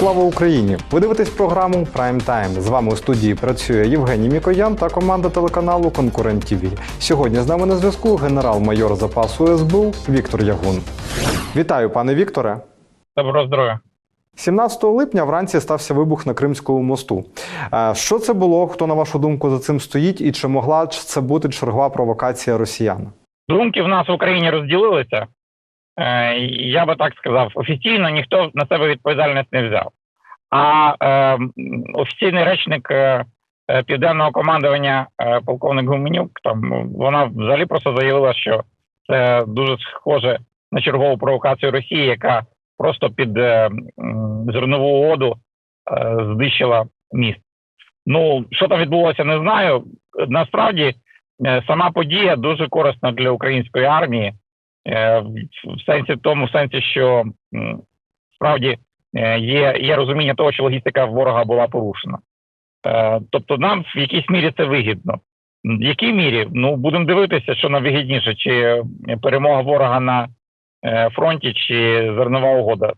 Слава Україні! Ви дивитесь програму Прайм Тайм. З вами у студії працює Євгеній Мікоян та команда телеканалу Конкурент ТВ. Сьогодні з нами на зв'язку генерал-майор запасу СБУ Віктор Ягун. Вітаю, пане Вікторе. Доброго здоров'я. 17 липня вранці стався вибух на Кримському мосту. Що це було? Хто на вашу думку за цим стоїть? І чи могла це бути чергова провокація росіян? Думки в нас в Україні розділилися. Е, Я би так сказав, офіційно ніхто на себе відповідальність не взяв. А е, офіційний речник е, е, південного командування, е, полковник Гуменюк, там вона взагалі просто заявила, що це дуже схоже на чергову провокацію Росії, яка просто під е, зернову воду е, знищила міст. Ну що там відбулося, не знаю. Насправді Е, сама подія дуже корисна для української армії, в в сенсі тому в сенсі, що справді е, є, є розуміння того, що логістика ворога була порушена. Е, Тобто нам в якійсь мірі це вигідно. В якій мірі? Ну будемо дивитися, що нам вигідніше, чи перемога ворога на е, фронті, чи зернова угода.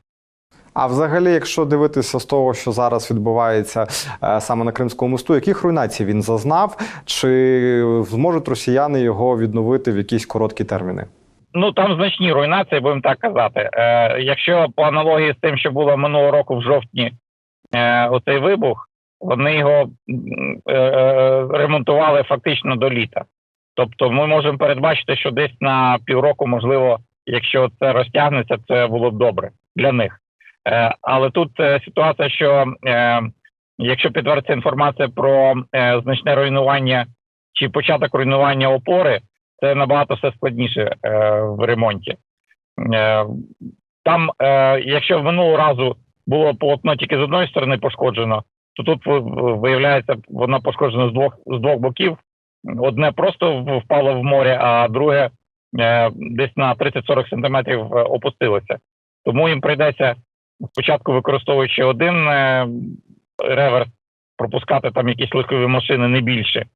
А взагалі, якщо дивитися з того, що зараз відбувається е, саме на Кримському мосту, яких руйнацій він зазнав, чи зможуть росіяни його відновити в якісь короткі терміни? Ну там значні руйнації, будемо так казати. Е, якщо по аналогії з тим, що було минулого року в жовтні, е, оцей вибух, вони його е, е, ремонтували фактично до літа. Тобто, ми можемо передбачити, що десь на півроку, можливо, якщо це розтягнеться, це було б добре для них. Е, але тут е, ситуація, що е, якщо підтвердиться інформація про е, значне руйнування чи початок руйнування опори, це набагато все складніше е, в ремонті. Е, там, е, якщо минулого разу було полотно тільки з одної сторони пошкоджено, то тут виявляється, воно пошкоджено з двох з двох боків. Одне просто впало в море, а друге е, десь на 30-40 сантиметрів е, опустилося. Тому їм прийдеться спочатку використовуючи один е, реверс, пропускати там якісь легкові машини не більше,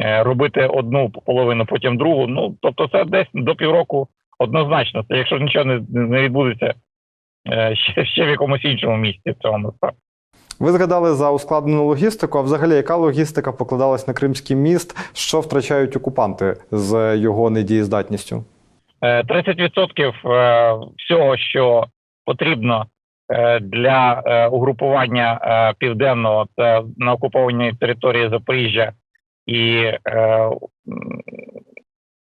робити одну половину, потім другу. Ну тобто, це десь до півроку однозначно. Це якщо нічого не, не відбудеться е, ще, ще в якомусь іншому місці в цьому так. Ви згадали за ускладнену логістику. А взагалі, яка логістика покладалась на Кримський міст? Що втрачають окупанти з його недієздатністю? Е, 30% е, всього, що потрібно е, для е, угрупування е, південного та на окупованій території Запоріжжя і е,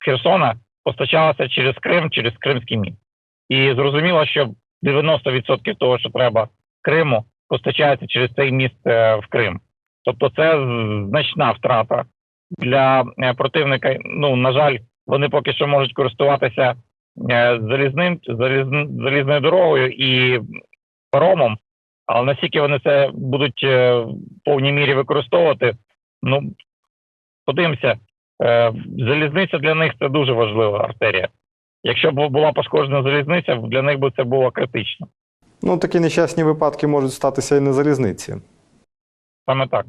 Херсона, постачалося через Крим, через Кримський міст. І зрозуміло, що 90% того, що треба Криму, постачається через цей міст е, в Крим. Тобто, це значна втрата для е, противника. Ну на жаль, вони поки що можуть користуватися е, залізним залізн- залізною дорогою і паромом, але наскільки вони це будуть в повній мірі використовувати, ну подивимося. Е, Залізниця для них це дуже важлива артерія. Якщо б була пошкоджена залізниця, для них би це було критично. Ну, такі нещасні випадки можуть статися і на залізниці. Саме так.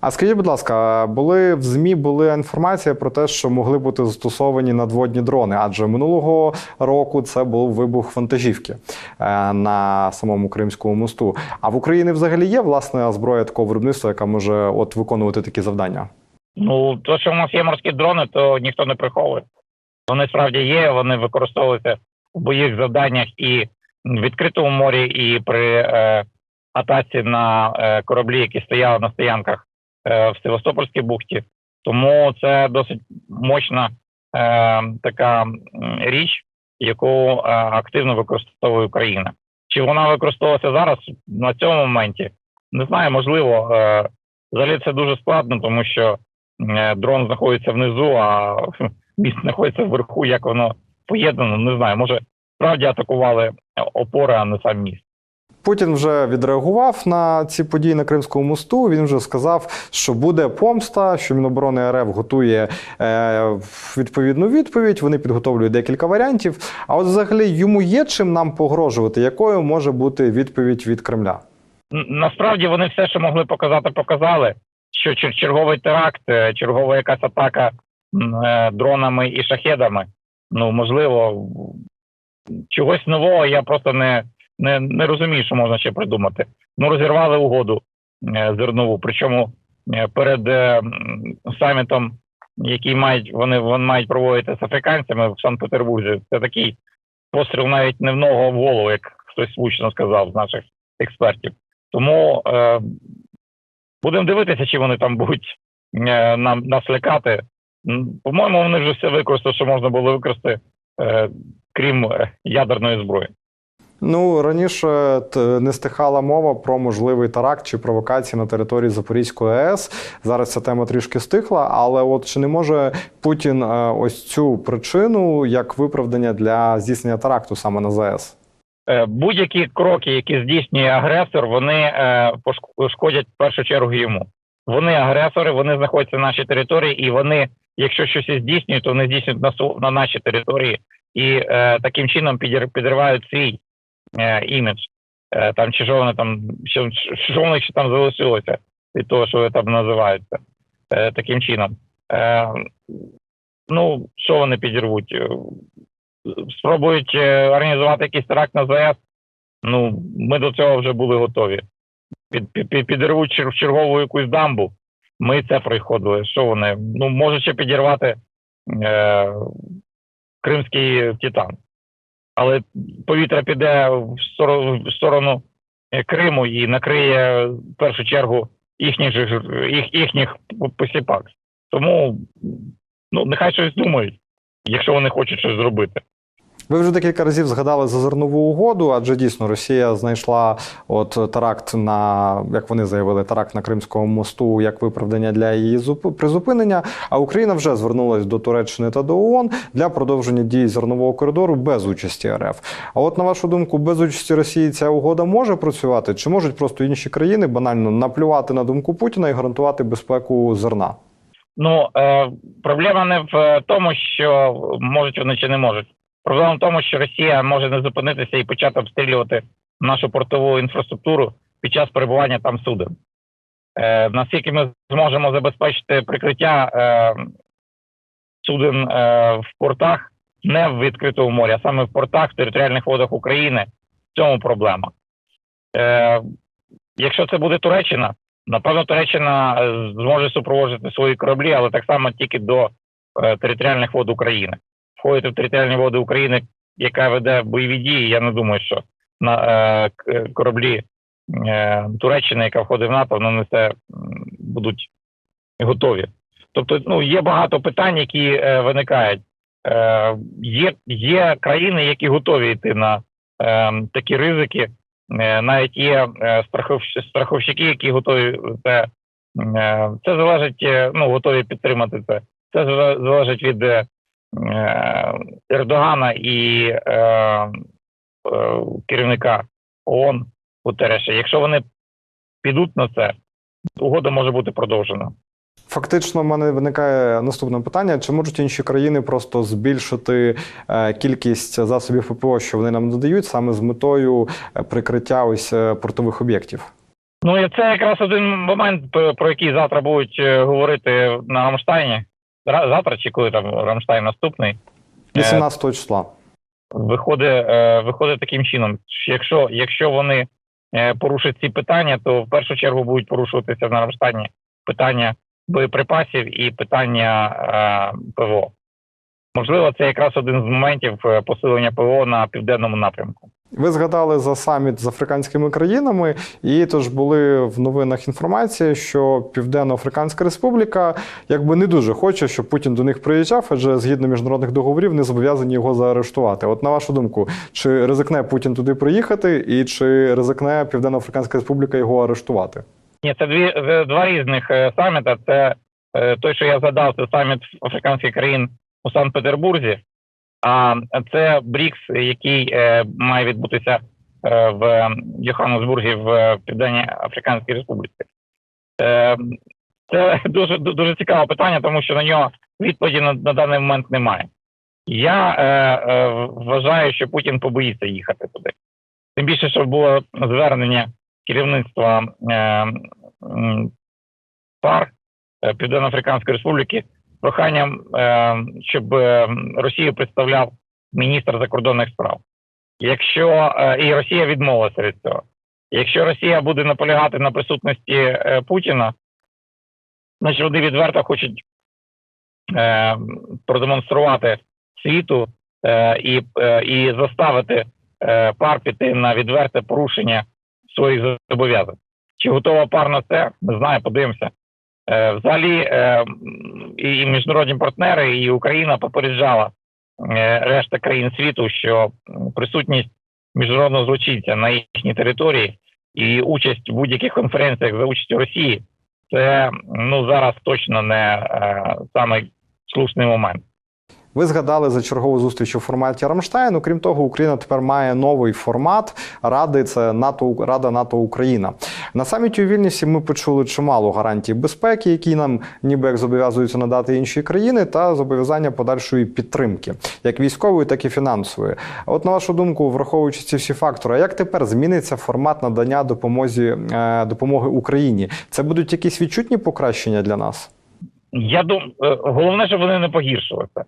А скажіть, будь ласка, були в ЗМІ була інформація про те, що могли бути застосовані надводні дрони, адже минулого року це був вибух вантажівки е, на самому Кримському мосту. А в Україні взагалі є власна зброя такого виробництва, яка може от виконувати такі завдання? Ну, то, що в нас є морські дрони, то ніхто не приховує. Вони справді є, вони використовуються в бойових завданнях і в відкритому морі, і при е, атаці на е, кораблі, які стояли на стоянках е, в Севастопольській бухті. Тому це досить мощна е, така річ, яку е, активно використовує Україна. Чи вона використовується зараз на цьому моменті? Не знаю, можливо. Е, взагалі це дуже складно, тому що дрон знаходиться внизу, а міст знаходиться вверху. Як воно поєднано, не знаю. Може, справді атакували опори, а не сам міст. Путін вже відреагував на ці події на Кримському мосту. Він вже сказав, що буде помста, що Міноборони РФ готує е, відповідну відповідь. Вони підготовлюють декілька варіантів. А от взагалі йому є чим нам погрожувати, якою може бути відповідь від Кремля? Насправді вони все, що могли показати, показали. Що черговий теракт, е, чергова якась атака е, дронами і шахедами. Ну можливо, чогось нового я просто не не, не розумію, що можна ще придумати. Ну, розірвали угоду е, зернову. Причому перед самітом, який мають вони, вони мають проводити з африканцями в Санкт-Петербурзі, це такий постріл навіть не в ногу, а в голову, як хтось влучно сказав з наших експертів. Тому будемо дивитися, чи вони там будуть е, нам нас лякати. По-моєму, вони вже все використали, що можна було використати, е, крім е, ядерної зброї. Ну раніше не стихала мова про можливий теракт чи провокації на території Запорізької АЕС. Зараз ця тема трішки стихла, але от чи не може Путін ось цю причину як виправдання для здійснення теракту саме на ЗАЕС? Е, Будь-які кроки, які здійснює агресор, вони е, пошк- шкодять в першу чергу йому. Вони агресори, вони знаходяться на нашій території, і вони, якщо щось здійснюють, то вони здійснюють на, на нашій території і е, таким чином підривають свій імідж. Там чи що вони там, що, що в них ще там залишилося від того, що вони там називаються таким чином. Ну, що вони підірвуть? Е, Спробують е, організувати якийсь теракт на ЗАЕС. Ну, ми до цього вже були готові. Під, під, під- підірвуть чер- чергову якусь дамбу. Ми це проходили. Що вони? Ну, можуть ще підірвати е, кримський титан. Але повітря піде в сторону, в сторону е, Криму і накриє в першу чергу їхніх, їх, їхніх посіпак. Тому ну, нехай щось думають, якщо вони хочуть щось зробити. Ви вже декілька разів згадали за зернову угоду, адже дійсно Росія знайшла от теракт на як вони заявили, теракт на Кримському мосту як виправдання для її зуп- призупинення. А Україна вже звернулась до Туреччини та до ООН для продовження дій зернового коридору без участі РФ. А от на вашу думку, без участі Росії ця угода може працювати? Чи можуть просто інші країни банально наплювати на думку Путіна і гарантувати безпеку зерна? Ну е, проблема не в тому, що можуть вони чи не можуть. Проблема в тому, що Росія може не зупинитися і почати обстрілювати нашу портову інфраструктуру під час перебування там суден. Е, наскільки ми зможемо забезпечити прикриття е, суден е, в портах, не в відкритому морі, а саме в портах, в територіальних водах України, в цьому проблема. Е, якщо це буде Туреччина, Напевно, Туреччина е, зможе супроводжувати свої кораблі, але так само тільки до е, територіальних вод України. Входити в територіальні води України, яка веде бойові дії. Я не думаю, що на е, кораблі е, Туреччини, яка входить в НАТО, вони на це будуть готові. Тобто, ну є багато питань, які е, виникають. Е, є, є країни, які готові йти на е, такі ризики. Е, навіть є е, страховщики, які готові це. е, Це залежить, е, ну готові підтримати це. Це зале- залежить від Ердогана і е, е, керівника ООН Гутерреша. Якщо вони підуть на це, угода може бути продовжена. Фактично, в мене виникає наступне питання: чи можуть інші країни просто збільшити е, кількість засобів ППО, що вони нам додають, саме з метою е, прикриття ось е, портових об'єктів? Ну і це якраз один момент, про який завтра будуть е, говорити на Рамштайні. Ра- Завтра чи коли там Рамштайн наступний. 18 числа. виходить, е, виходить таким чином. Якщо, якщо вони е, порушать ці питання, то в першу чергу будуть порушуватися на Рамштані питання боєприпасів і питання е, ПВО. Можливо, це якраз один з моментів посилення ПВО на південному напрямку. Ви згадали за саміт з африканськими країнами, і тож були в новинах інформація, що Південно-Африканська Республіка якби не дуже хоче, щоб Путін до них приїжджав, адже згідно міжнародних договорів не зобов'язані його заарештувати. От на вашу думку, чи ризикне Путін туди приїхати, і чи ризикне Південно-Африканська Республіка його арештувати? Ні, це дві це два різних е, саміта. Це е, той, що я згадав, це саміт африканських країн у Санкт-Петербурзі. А це БРІКС, який е, має відбутися е, в Йоханнесбурзі в Південній Африканській Республіці. Е, це дуже дуже цікаве питання, тому що на нього відповіді на, на даний момент немає. Я е, е, вважаю, що Путін побоїться їхати туди. Тим більше, що було звернення керівництва е, ПАР Південно-Африканської Республіки проханням, е, щоб е, Росію представляв міністр закордонних справ. якщо е, і Росія відмовилася від цього. Якщо Росія буде наполягати на присутності Путіна, значить вони відверто хочуть продемонструвати світу і, і заставити пар піти на відверте порушення своїх зобов'язань. Чи готова пар на це? Не знаю, подивимося. Е, взагалі, е, і міжнародні партнери, і Україна попереджала е, решта країн світу, що присутність міжнародного злочинця на їхній території і участь в будь-яких конференціях за участю Росії це ну зараз точно не е, самий слушний момент. Ви згадали за чергову зустріч у форматі Рамштайн. Окрім того, Україна тепер має новий формат ради. Це НАТО Рада НАТО Україна. На саміті у Вільнюсі ми почули чимало гарантій безпеки, які нам ніби як зобов'язуються надати інші країни, та зобов'язання подальшої підтримки, як військової, так і фінансової. От на вашу думку, враховуючи ці всі фактори, як тепер зміниться формат надання допомозі е, допомоги Україні? Це будуть якісь відчутні покращення для нас? Я думаю, головне, щоб вони не погіршилися.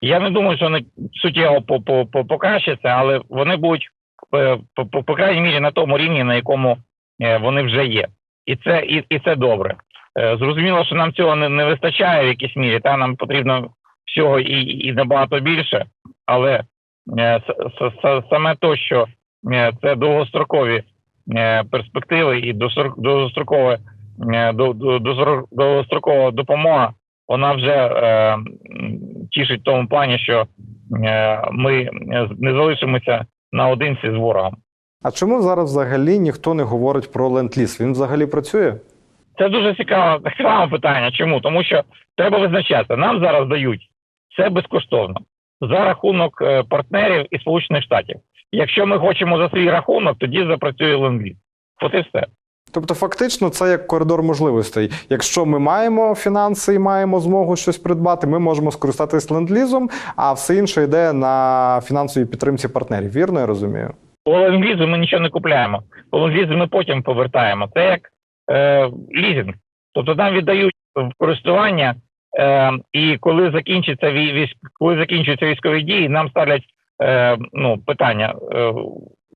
Я не думаю, що вони суттєво по- по- по- покращаться, але вони будуть е, по, по, крайній мірі на тому рівні, на якому е, вони вже є. І це, і, і це добре. Е, Зрозуміло, що нам цього не, не вистачає в якійсь мірі, та нам потрібно всього і, і набагато більше, але саме то, що це довгострокові перспективи і довгострокове довгострокова допомога, вона вже тішить в тому плані, що е, ми не залишимося наодинці з ворогом. А чому зараз взагалі ніхто не говорить про ленд-ліз? Він взагалі працює? Це дуже цікаве, цікаве питання. Чому? Тому що треба визначати. Нам зараз дають це безкоштовно за рахунок е, партнерів і Сполучених Штатів. Якщо ми хочемо за свій рахунок, тоді запрацює ленд-ліз. От і все. Тобто, фактично, це як коридор можливостей. Якщо ми маємо фінанси і маємо змогу щось придбати, ми можемо скористатись ленд-лізом, а все інше йде на фінансовій підтримці партнерів. Вірно, я розумію? По ленд-лізу ми нічого не купляємо. По ленд-лізу ми потім повертаємо. Це як е, лізинг. Тобто нам віддають в користування, е, і коли закінчиться вій- військ, коли закінчуються військові дії, нам ставлять е, ну, питання. Е,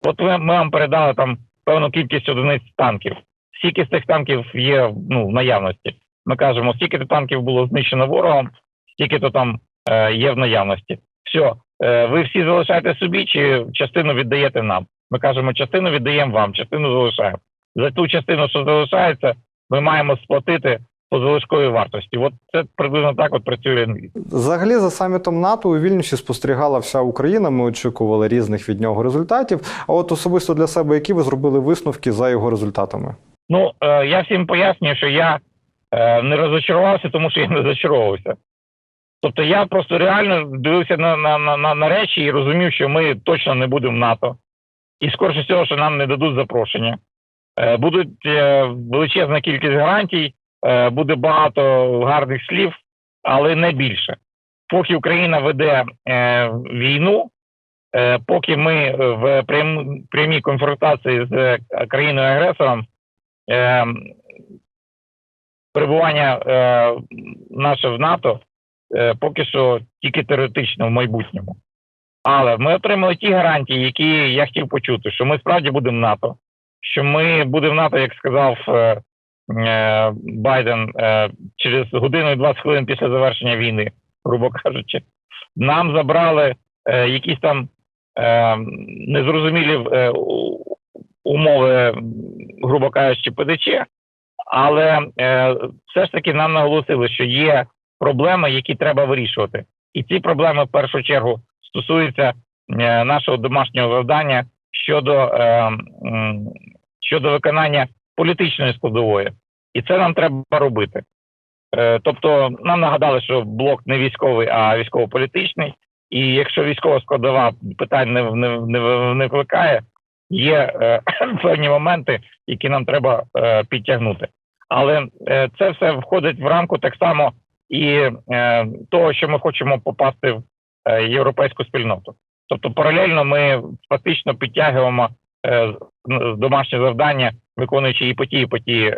от ми, ми вам передали там певну кількість одиниць танків. Скільки з цих танків є ну, в наявності? Ми кажемо, скільки танків було знищено ворогом, скільки то там е, є в наявності. Все, е, ви всі залишаєте собі чи частину віддаєте нам? Ми кажемо, частину віддаємо вам, частину залишаємо. За ту частину, що залишається, ми маємо сплатити по залишковій вартості. От це приблизно так от працює. Взагалі, за самітом НАТО у Вільнюсі спостерігала вся Україна. Ми очікували різних від нього результатів. А от особисто для себе, які ви зробили висновки за його результатами? Ну, е, я всім пояснюю, що я е, не розочарувався, тому що я не зачаровувався. Тобто я просто реально дивився на, на, на, на, речі і розумів, що ми точно не будемо в НАТО. І скоріше всього, що нам не дадуть запрошення. Е, будуть е, величезна кількість гарантій, е, буде багато гарних слів, але не більше. Поки Україна веде е, війну, е, поки ми в прям, прямій конфронтації з е, країною-агресором, е, перебування е, наше в НАТО е, поки що тільки теоретично в майбутньому. Але ми отримали ті гарантії, які я хотів почути, що ми справді будемо в НАТО, що ми будемо в НАТО, як сказав е, Байден, через годину і 20 хвилин після завершення війни, грубо кажучи. Нам забрали якісь там незрозумілі е, умови, грубо кажучи, ПДЧ, але е, все ж таки нам наголосили, що є проблеми, які треба вирішувати. І ці проблеми в першу чергу стосуються е, нашого домашнього завдання щодо, е, щодо виконання політичної складової. І це нам треба робити. Е, тобто нам нагадали, що блок не військовий, а військово-політичний. І якщо військова складова питань не, не, не, не викликає, є е, певні моменти, які нам треба е, підтягнути. Але е, це все входить в рамку так само і того, що ми хочемо попасти в європейську спільноту. Тобто, паралельно ми фактично підтягуємо е, домашнє завдання, виконуючи і по тій, і по тій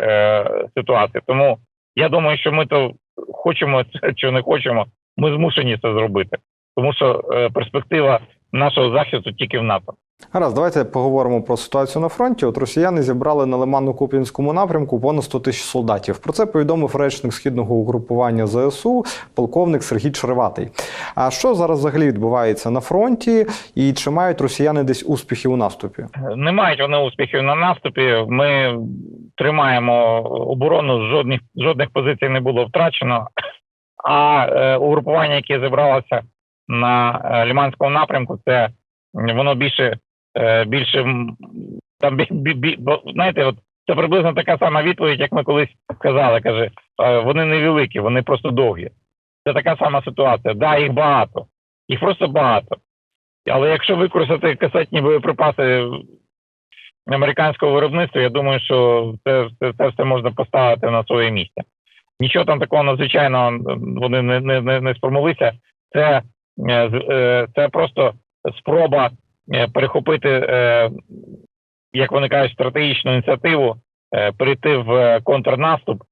ситуації. Тому я думаю, що ми то хочемо чи не хочемо, ми змушені це зробити, тому що перспектива нашого захисту тільки в НАТО. Гаразд, давайте поговоримо про ситуацію на фронті. От росіяни зібрали на Лиманно-Куп'янському напрямку понад 100 тисяч солдатів. Про це повідомив речник східного угрупування ЗСУ, полковник Сергій Череватий. А що зараз взагалі відбувається на фронті, і чи мають росіяни десь успіхи у наступі? Не мають вони успіхів на наступі. Ми тримаємо оборону, жодних жодних позицій не було втрачено. А е, угрупування, яке зібралося на е, Ліманському напрямку, це воно більше е, більше там бі, бі, бо, знаєте, от це приблизно така сама відповідь, як ми колись казали. Каже, е, вони невеликі, вони просто довгі. Це така сама ситуація. Да, їх багато, їх просто багато. Але якщо використати касетні боєприпаси американського виробництва, я думаю, що це, це, це все можна поставити на своє місце. Нічого там такого надзвичайного вони не, не, не, не спромоглися. Це, е, е, це просто спроба е, перехопити, е, як вони кажуть, стратегічну ініціативу, е, перейти в е, контрнаступ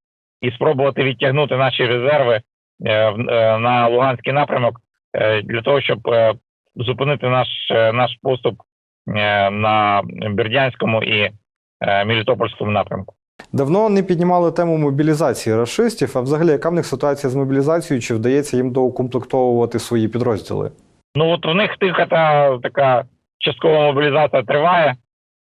і спробувати відтягнути наші резерви е, е, на Луганський напрямок е, для того, щоб е, зупинити наш, е, наш поступ е, на Бердянському і е, Мелітопольському напрямку. Давно не піднімали тему мобілізації рашистів. А взагалі, яка в них ситуація з мобілізацією? Чи вдається їм доукомплектовувати свої підрозділи? Ну от у них тиха та така часткова мобілізація триває.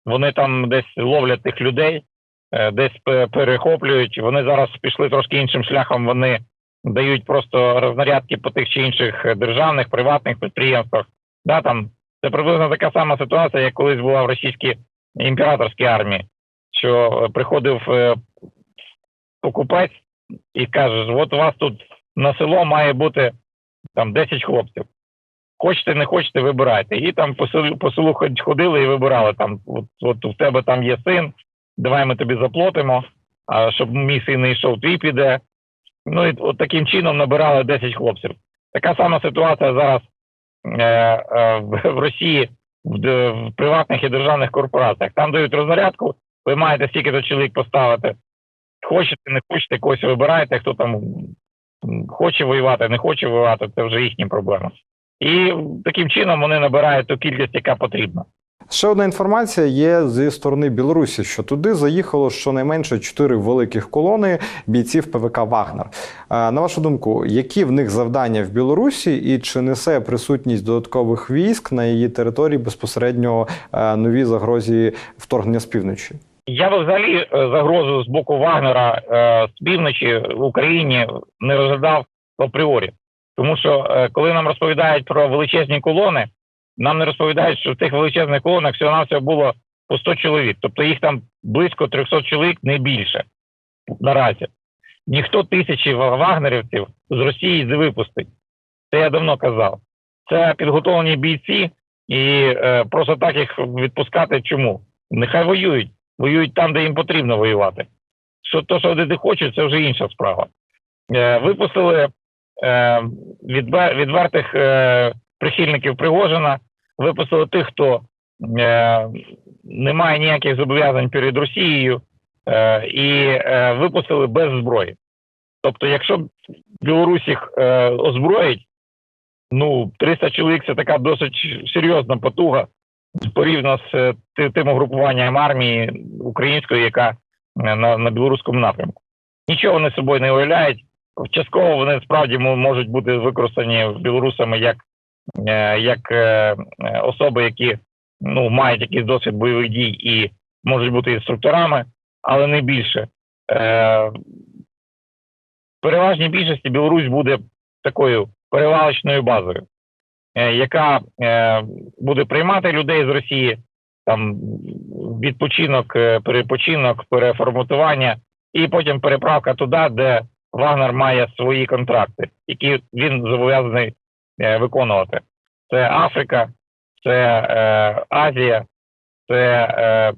Вони там десь ловлять тих людей, е, десь перехоплюють. Вони зараз пішли трошки іншим шляхом. Вони дають просто рознарядки по тих чи інших е, державних, приватних підприємствах. Да, там це приблизно така сама ситуація, як колись була в російській імператорській армії, що е, приходив покупець і каже: от у вас тут на село має бути там 10 хлопців. Хочете, не хочете, вибирайте. І там по селу, по селу ходили і вибирали там. От, от в тебе там є син, давай ми тобі заплатимо, а щоб мій син не йшов, твій піде. Ну і от таким чином набирали 10 хлопців. Така сама ситуація зараз е, е, в, Росії в, в приватних і державних корпораціях. Там дають рознарядку, ви маєте стільки до чоловік поставити. Хочете, не хочете, когось вибираєте, хто там хоче воювати, не хоче воювати, це вже їхні проблеми. І таким чином вони набирають ту кількість, яка потрібна. Ще одна інформація є зі сторони Білорусі, що туди заїхало щонайменше чотири великих колони бійців ПВК Вагнер. Е, На вашу думку, які в них завдання в Білорусі, і чи несе присутність додаткових військ на її території безпосередньо е, нові загрозі вторгнення з півночі? Я взагалі е, загрозу з боку Вагнера з півночі в Україні не розглядав апріорі. Тому що е, коли нам розповідають про величезні колони, нам не розповідають, що в цих величезних колонах всього навсього було по 100 чоловік. Тобто їх там близько 300 чоловік, не більше наразі. Ніхто тисячі вагнерівців з Росії не випустить. Це я давно казав. Це підготовлені бійці, і е, просто так їх відпускати чому? Нехай воюють. Воюють там, де їм потрібно воювати. Що то, що не хочуть, це вже інша справа. Е, випустили відвертих е, прихильників Пригожина, випустили тих, хто е, не має ніяких зобов'язань перед Росією, е, і е, випустили без зброї. Тобто, якщо Білорусь їх е, озброїть, ну 300 чоловік це така досить серйозна потуга порівняно з е, тим угрупуванням армії української, яка е, на, на білоруському напрямку. Нічого вони собою не уявляють. Частково вони справді можуть бути використані білорусами як, е, як е, особи, які ну, мають якийсь досвід бойових дій і можуть бути інструкторами, але не більше. Е, переважній більшості Білорусь буде такою перевалочною базою, е, яка буде приймати людей з Росії, там відпочинок, перепочинок, переформатування, і потім переправка туди, де Вагнер має свої контракти, які він зобов'язаний е, виконувати. Це Африка, це е, Азія, це, е,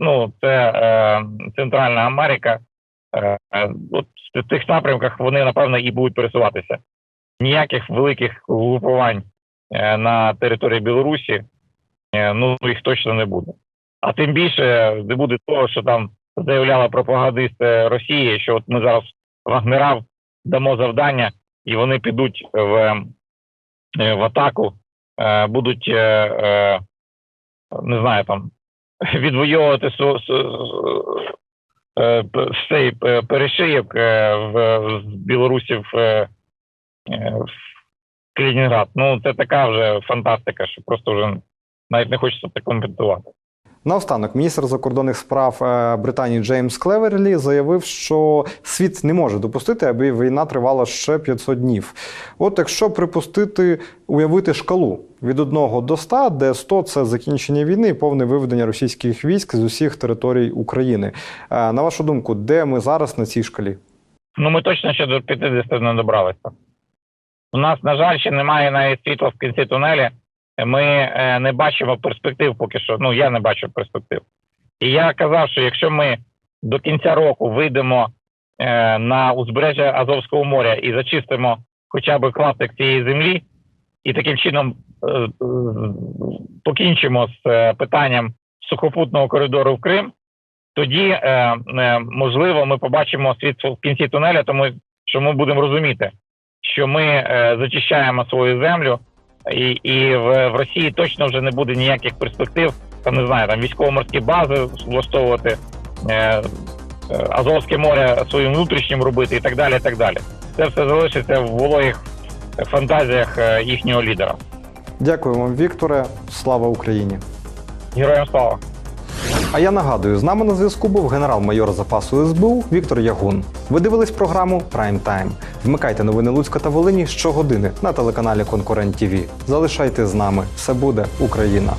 ну, це е, Центральна Америка. Е, е, от в тих напрямках вони, напевно, і будуть пересуватися. Ніяких великих угрупувань е, на території Білорусі, ну їх точно не буде. А тим більше не буде того, що там заявляла пропагандисти Росії, що от ми зараз вагнерам дамо завдання, і вони підуть в, е, в атаку е, будуть е, е, не знаю там відвоювати су, е, цей е, перешийок е, в білорусів е, е, в Калінінград. Ну це така вже фантастика, що просто вже навіть не хочеться це коментувати. Наостанок, міністр закордонних справ е, Британії Джеймс Клеверлі заявив, що світ не може допустити, аби війна тривала ще 500 днів. От якщо припустити, уявити шкалу від 1 до 100, де 100 – це закінчення війни і повне виведення російських військ з усіх територій України. Е, На вашу думку, де ми зараз на цій шкалі? Ну, ми точно ще до 50 не добралися. У нас, на жаль, ще немає навіть світла в кінці тунелі. Ми е, не бачимо перспектив поки що. Ну, я не бачу перспектив. І я казав, що якщо ми до кінця року вийдемо е, на узбережжя Азовського моря і зачистимо хоча б клаптик цієї землі, і таким чином е, покінчимо з питанням сухопутного коридору в Крим, тоді можливо ми побачимо світ в кінці тунеля, тому що ми будемо розуміти, що ми зачищаємо свою землю, і, і в, в Росії точно вже не буде ніяких перспектив. Там не знаю, там військово-морські бази влаштовувати, е, е, Азовське море своїм внутрішнім робити і так далі. і так далі. Це все залишиться в вологих фантазіях е, їхнього лідера. Дякую вам, Вікторе. Слава Україні! Героям слава! А я нагадую, з нами на зв'язку був генерал-майор запасу СБУ Віктор Ягун. Ви дивились програму Прайм Тайм. Вмикайте новини Луцька та Волині щогодини на телеканалі Конкурент ТВ. Залишайте з нами. Все буде Україна.